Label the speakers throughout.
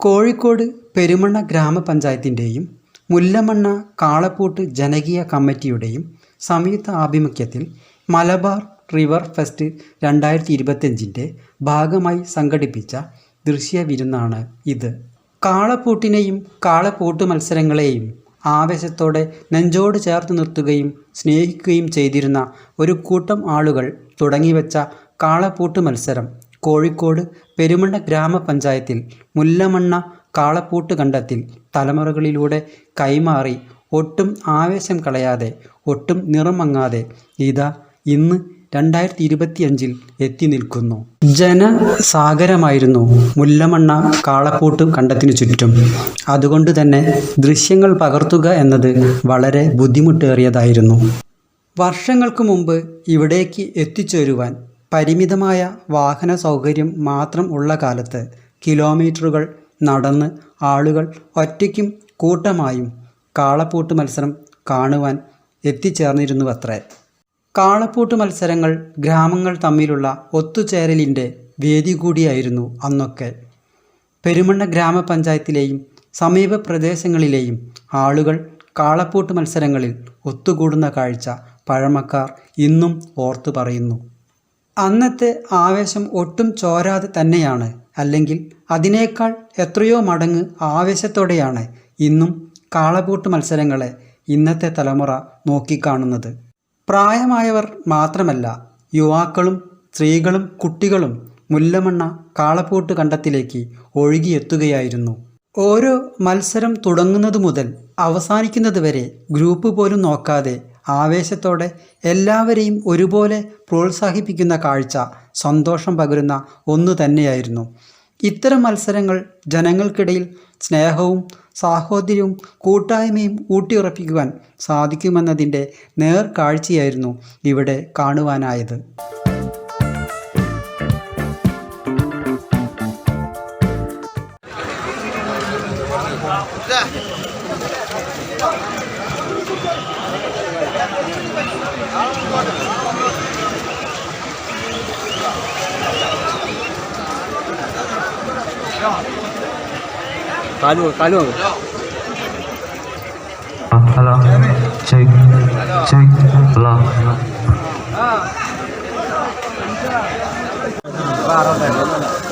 Speaker 1: കോഴിക്കോട് പെരുമണ്ണ ഗ്രാമപഞ്ചായത്തിന്റെയും മുല്ലമണ്ണ കാളപ്പൂട്ട് ജനകീയ കമ്മിറ്റിയുടെയും സംയുക്ത ആഭിമുഖ്യത്തിൽ മലബാർ റിവർ ഫെസ്റ്റ് രണ്ടായിരത്തി ഇരുപത്തഞ്ചിന്റെ ഭാഗമായി സംഘടിപ്പിച്ച ദൃശ്യവിരുന്നാണ് ഇത്. കാളപ്പൂട്ടിനെയും കാളപ്പൂട്ട് മത്സരങ്ങളെയും ആവേശത്തോടെ നെഞ്ചോട് ചേർത്ത് നിർത്തുകയും സ്നേഹിക്കുകയും ചെയ്തിരുന്ന ഒരു കൂട്ടം ആളുകൾ തുടങ്ങിവെച്ച കാളപ്പൂട്ട് മത്സരം കോഴിക്കോട് പെരുമണ്ണ ഗ്രാമപഞ്ചായത്തിൽ മുല്ലമണ്ണ കാളപ്പൂട്ട് കണ്ടത്തിൽ തലമുറകളിലൂടെ കൈമാറി ഒട്ടും ആവേശം കളയാതെ ഒട്ടും നിറമങ്ങാതെ ഇതാ ഇന്ന് രണ്ടായിരത്തി ഇരുപത്തിയഞ്ചിൽ എത്തി നിൽക്കുന്നു. ജനസാഗരമായിരുന്നു മുല്ലമണ്ണ കാളപ്പൂട്ട് കണ്ടത്തിനു ചുറ്റും. അതുകൊണ്ട് തന്നെ ദൃശ്യങ്ങൾ പകർത്തുക എന്നത് വളരെ ബുദ്ധിമുട്ടേറിയതായിരുന്നു. വർഷങ്ങൾക്ക് മുമ്പ് ഇവിടേക്ക് എത്തിച്ചേരുവാൻ പരിമിതമായ വാഹന സൗകര്യം മാത്രം ഉള്ള കാലത്ത് കിലോമീറ്ററുകൾ നടന്ന് ആളുകൾ ഒറ്റയ്ക്കും കൂട്ടമായും കാളപ്പൂട്ട് മത്സരം കാണുവാൻ എത്തിച്ചേർന്നിരുന്നുവത്രേ. കാളപ്പൂട്ട് മത്സരങ്ങൾ ഗ്രാമങ്ങൾ തമ്മിലുള്ള ഒത്തുചേരലിന്റെ വേദി കൂടിയായിരുന്നു അന്നൊക്കെ. പെരുമണ്ണ ഗ്രാമപഞ്ചായത്തിലെയും സമീപ പ്രദേശങ്ങളിലെയും ആളുകൾ കാളപ്പൂട്ട് മത്സരങ്ങളിൽ ഒത്തുകൂടുന്ന കാഴ്ച പഴമക്കാർ ഇന്നും ഓർത്തു പറയുന്നു. അന്നത്തെ ആവേശം ഒട്ടും ചോരാതെ തന്നെയാണ്. അല്ലെങ്കിൽ അതിനേക്കാൾ എത്രയോ മടങ്ങ് ആവേശത്തോടെയാണ് ഇന്നും കാളപൂട്ട് മത്സരങ്ങളെ ഇന്നത്തെ തലമുറ നോക്കിക്കാണുന്നത്. പ്രായമായവർ മാത്രമല്ല യുവാക്കളും സ്ത്രീകളും കുട്ടികളും മുല്ലമണ്ണ കാളപ്പൂട്ട് കണ്ടത്തിലേക്ക് ഒഴുകിയെത്തുകയായിരുന്നു. ഓരോ മത്സരം തുടങ്ങുന്നത് മുതൽ അവസാനിക്കുന്നത് വരെ ഗ്രൂപ്പ് പോലും നോക്കാതെ ആവേശത്തോടെ എല്ലാവരെയും ഒരുപോലെ പ്രോത്സാഹിപ്പിക്കുന്ന കാഴ്ച സന്തോഷം പകരുന്ന ഒന്നു തന്നെയായിരുന്നു. ഇത്തരം മത്സരങ്ങൾ ജനങ്ങൾക്കിടയിൽ സ്നേഹവും സാഹോദര്യവും കൂട്ടായ്മയും ഊട്ടിയുറപ്പിക്കുവാൻ സാധിക്കുമെന്നതിന്റെ നേർ കാഴ്ചയായിരുന്നു ഇവിടെ കാണുവാനായത്.
Speaker 2: cá luôn
Speaker 3: cá luôn hello. Check check hello Ah,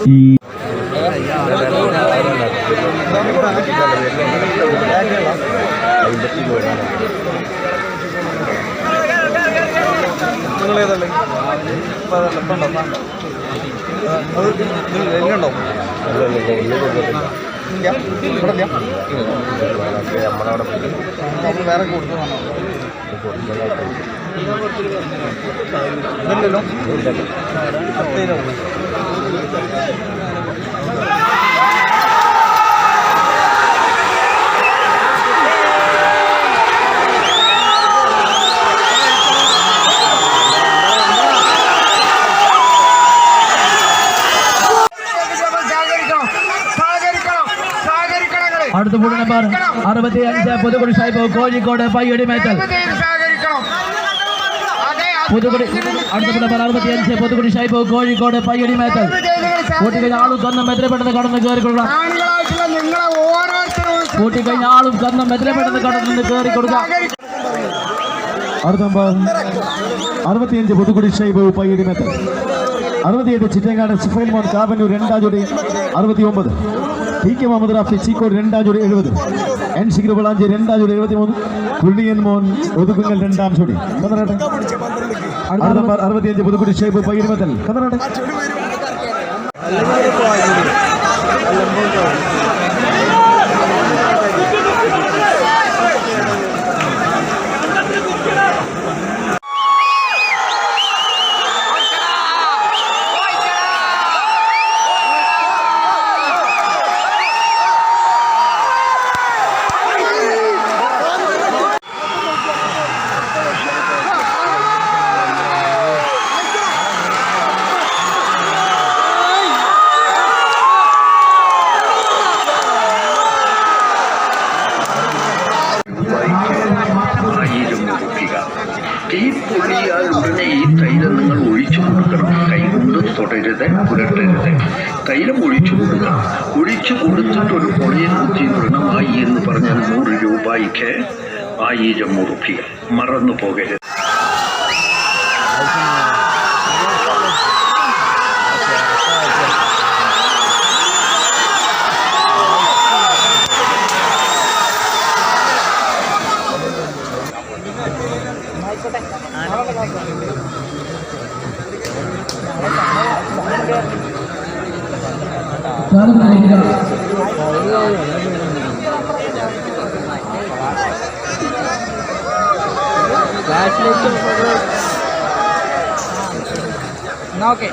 Speaker 3: check hello
Speaker 4: വേറെ കൊടുത്തതാണോ ഇല്ലല്ലോ
Speaker 5: അടുത്ത ഫുൾ നമ്പർ അറുപത്തി അഞ്ച് പുതുക്കുടി സാഹിബ് കോഴിക്കോട് പയ്യടി മേത്തൽ. പുതുക്കുടി അടുത്ത നമ്പർ അറുപത്തി അഞ്ച് പുതുക്കുടി സാഹിബ് കോഴിക്കോട് പയ്യടി മേത്തൽ. കൂട്ടിക്കഴിഞ്ഞ ആളും കന്നും മെത്രപ്പെട്ടത് കടന്ന് കയറിക്കൊള്ളുക
Speaker 4: ഓരോരുത്തരും
Speaker 5: കൂട്ടിക്കഴിഞ്ഞ ആളും കന്നും മെത്രപ്പെട്ടത് കടന്ന് കയറി കൊടുക്കുക.
Speaker 6: അടുത്ത നമ്പർ അറുപത്തിയഞ്ച് പുതുക്കുടി ഷൈബ് പയ്യടി മേച്ചൽ അറുപത്തിയെട്ട് ചിറ്റങ്ങാട് സിഫൈൽ മോൻ കാബന്നൂർ രണ്ടാം ജോഡി അറുപത്തി ഒമ്പത് ടി കെ മുഹമ്മദ് റാഫി ചീക്കോട് രണ്ടാം ജോഡി എഴുപത്. എൻ ശിഖർ വളാഞ്ചേരി രണ്ടാം ജോഡി എഴുപത്തി മൂന്ന് കുള്ളിയൻ മോൻ ഒതുക്കുങ്ങൽ രണ്ടാം ജോഡി. കന്നറാട്ടെ അറുപത്തിയഞ്ച് പുതുക്കുടി ഷേബ് പയ്യരുമത്തൽ. മെത്തൽ കന്നറട്ടെ
Speaker 2: ഒഴിച്ചു കൊടുത്തിട്ട് ഒരു പൊളിയിൽ കുത്തി വൃണമായി എന്ന് പറഞ്ഞാൽ നൂറ് രൂപയ്ക്ക് ആയിരം ഉറുപ്പിക. മറന്നു പോകരുത്.
Speaker 4: ഓക്കെ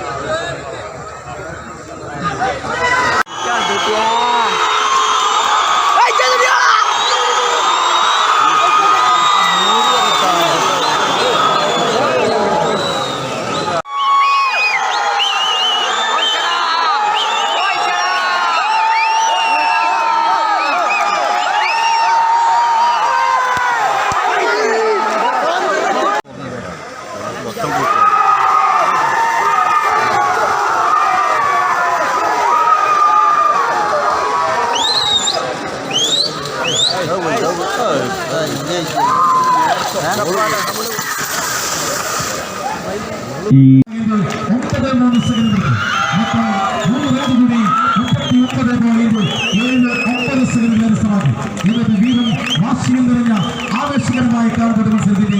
Speaker 6: ഒമ്പത് മൂന്ന് സെക്കൻഡ് മൊത്തം മൂന്ന് റേഡ് കൂടി മുപ്പത്തി ഒമ്പത് പോയിന്റ് ഏഴ് ഒമ്പത് സെക്കൻഡ് കരസ്ഥമാക്കി ഇവരുടെ വീരം വാശിയും നിറഞ്ഞ ആവേശകരമായ കാണപ്പെട്ട മത്സരത്തിന്റെ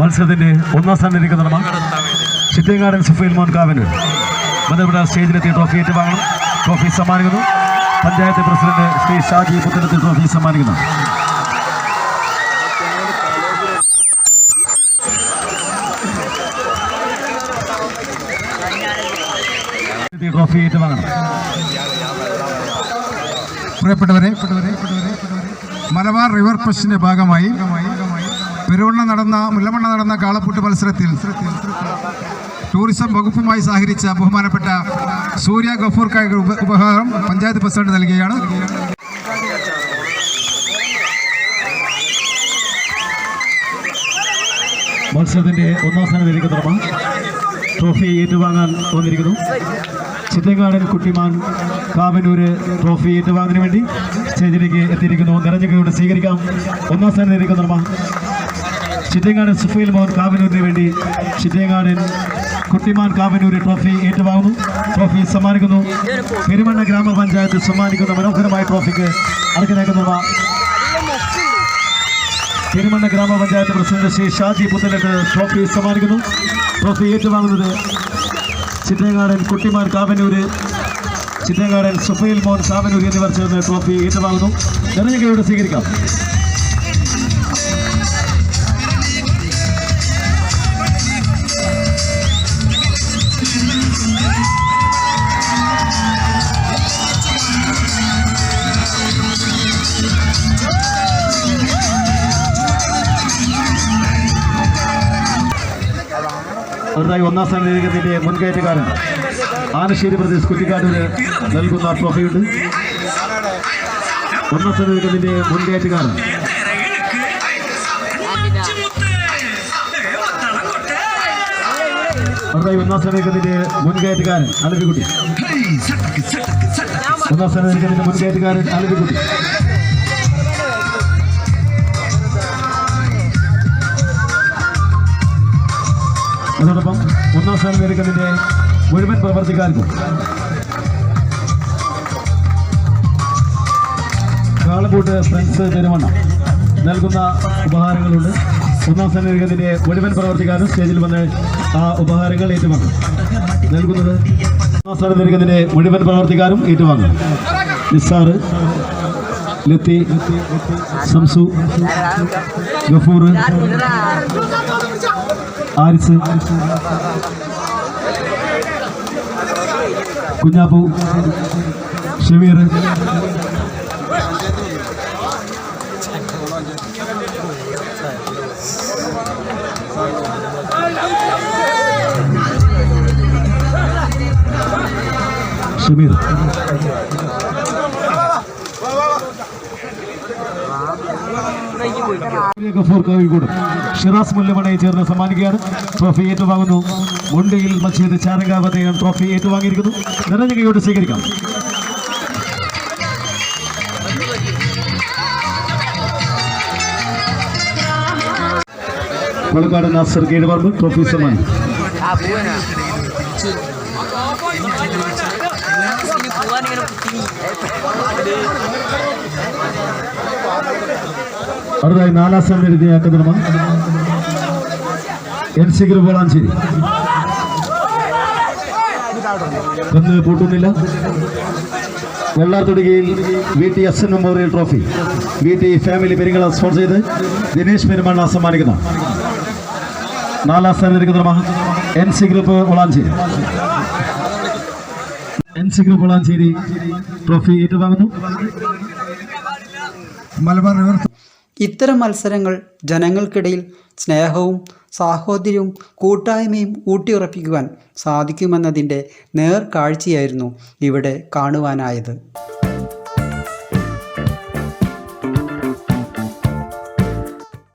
Speaker 6: മത്സരത്തിന്റെ ഒന്നാം സ്ഥാനത്തിരിക്കുന്ന ചിറ്റേങ്ങാടൻ സുഫൈൽ മോൻ കാവനൂർ ബന്ധപ്പെട്ട സ്റ്റേജിലെത്തി ട്രോഫി ഏറ്റുവാങ്ങണം. ട്രോഫി സമ്മാനിക്കുന്നു. പഞ്ചായത്ത് പ്രസിഡന്റ് ശ്രീ ഷാജി പുത്തനത്തിൽ ട്രോഫി സമ്മാനിക്കുന്നു. ട്രോഫി ഏറ്റുവാങ്ങണം.
Speaker 7: പ്രിയപ്പെട്ടവരെ മലബാർ റിവർ ഫെസ്റ്റിന്റെ ഭാഗമായി പെരുവണ്ണ നടന്ന മുല്ലമണ്ണ നടന്ന കാളപ്പൂട്ട് മത്സരത്തിൽ ടൂറിസം വകുപ്പുമായി സഹകരിച്ച ബഹുമാനപ്പെട്ട സൂര്യ ഗഫൂർ ഉപ- ഉപഹാരം പഞ്ചായത്ത് പ്രസിഡന്റ് നൽകുകയാണ്.
Speaker 6: മത്സരത്തിന്റെ ഒന്നാം സ്ഥാനം നടമ ട്രോഫി ഏറ്റുവാങ്ങാൻ വന്നിരിക്കുന്നു. ചിത്തങ്ങാടൻ കുട്ടിമാൻ കാവനൂര് ട്രോഫി ഏറ്റുവാങ്ങുന്നതിന് വേണ്ടി സ്റ്റേജിലേക്ക് എത്തിയിരിക്കുന്നു. നിറഞ്ഞ കൈയോടെ സ്വീകരിക്കാം. ഒന്നാം സ്ഥാനത്തിരിക്കുന്ന നടമ ചിറ്റേങ്ങാടൻ സുഫൈൽ മോഹൻ കാവനൂരിന് വേണ്ടി ചിറ്റേങ്ങാടൻ കുട്ടിമാൻ കാവനൂര് ട്രോഫി ഏറ്റുവാങ്ങുന്നു. ട്രോഫി സമ്മാനിക്കുന്നു. പെരുമണ്ണ ഗ്രാമപഞ്ചായത്ത് സമ്മാനിക്കുന്ന മനോഹരമായ ട്രോഫിക്ക് അർഹനാക്കുന്ന പെരുമണ്ണ ഗ്രാമപഞ്ചായത്ത് പ്രസിഡന്റ് ശ്രീ ഷാജി പുത്തലത്ത് ട്രോഫി സമ്മാനിക്കുന്നു. ട്രോഫി ഏറ്റുവാങ്ങുന്നത് ചിറ്റേങ്ങാടൻ കുട്ടിമാൻ കാവനൂര് ചിറ്റേങ്ങാടൻ സുഫൈൽ മോൻ കാവനൂർ എന്നിവർ ചേർന്ന് ട്രോഫി ഏറ്റുവാങ്ങുന്നു. നിറഞ്ഞ കൈയോടെ സ്വീകരിക്കാം. അടുത്തായി ഒന്നാം സ്ഥാനത്തിന്റെ മുൻകയറ്റക്കാരൻ ആനശ്ശേരി പ്രദേശ് കുറ്റിക്കാട്ടിന് നൽകുന്ന ട്രോഫിയുണ്ട്. ഒന്നാം സ്ഥാനത്തിന്റെ മുൻകയറ്റക്കാരൻ അടുത്തായി ഒന്നാം സ്ഥാനത്തിന്റെ മുൻകയറ്റക്കാരൻ അലവിക്കുട്ടി ഒന്നാം സ്ഥാനത്തിന്റെ മുൻകയറ്റക്കാരൻ അലവിക്കുട്ടി അതോടൊപ്പം ഒന്നാം സ്ഥാനം നേടിക്കുന്നതിന്റെ മുഴുവൻ പ്രവർത്തിക്കാർക്കും. കാളക്കൂട്ട് ഫ്രണ്ട്സ് പെരുമണ്ണം നൽകുന്ന ഉപഹാരങ്ങളുണ്ട്. ഒന്നാം സ്ഥാനം നേടിക്കുന്നതിന്റെ മുഴുവൻ പ്രവർത്തിക്കാരും സ്റ്റേജിൽ വന്ന് ആ ഉപഹാരങ്ങൾ ഏറ്റുവാങ്ങും. നൽകുന്നത് ഒന്നാം സ്ഥാനം നേടിക്കുന്നതിന്റെ മുഴുവൻ പ്രവർത്തിക്കാരും ഏറ്റുവാങ്ങും. നിസ്സാറ് ലത്തി സംസു ഗഫൂർ ആരിസ്. കുഞ്ഞാപ്പു. ഷമീർ. ഷമീർ. ഗഫൂർ കോഴിക്കോട്. ഷിറാസ് മുല്ലമണയെ ചേർന്ന് സമ്മാനിക്കുകയാണ്. ട്രോഫി ഏറ്റുവാങ്ങുന്നു. മുണ്ടയിൽ മസ്ജിദ് ചാരങ്കാവ് ട്രോഫി ഏറ്റുവാങ്ങിയിരിക്കുന്നു. നിറഞ്ഞ കൈയോട് സ്വീകരിക്കാം. കൊളക്കാട് നാസർ കീഴ്പറമ്പ് ട്രോഫി സമ്മാനം. അടുത്തതായി നാലാം സ്ഥാനം എഴുതിയ എൻ സി ഗ്രൂപ്പ് വളാഞ്ചേരി കന്ന് പൂട്ടുന്നില്ല. വെള്ളാത്തൊടുകയിൽ V T S N memorial trophy. V T family Peringala sponsor ചെയ്ത് ദിനേശ് പെരുമാണ സമ്മാനിക്കുന്ന. നാലാം സ്ഥാനം ഇരിക്കുന്ന N C group Valanchery N C group Valanchery trophy ഏറ്റുവാങ്ങുന്നു.
Speaker 7: Malabar river
Speaker 1: ഇത്തരം മത്സരങ്ങൾ ജനങ്ങൾക്കിടയിൽ സ്നേഹവും സാഹോദര്യവും കൂട്ടായ്മയും ഊട്ടിയുറപ്പിക്കുവാൻ സാധിക്കുമെന്നതിന്റെ നേർക്കാഴ്ചയായിരുന്നു ഇവിടെ കാണുവാനായത്.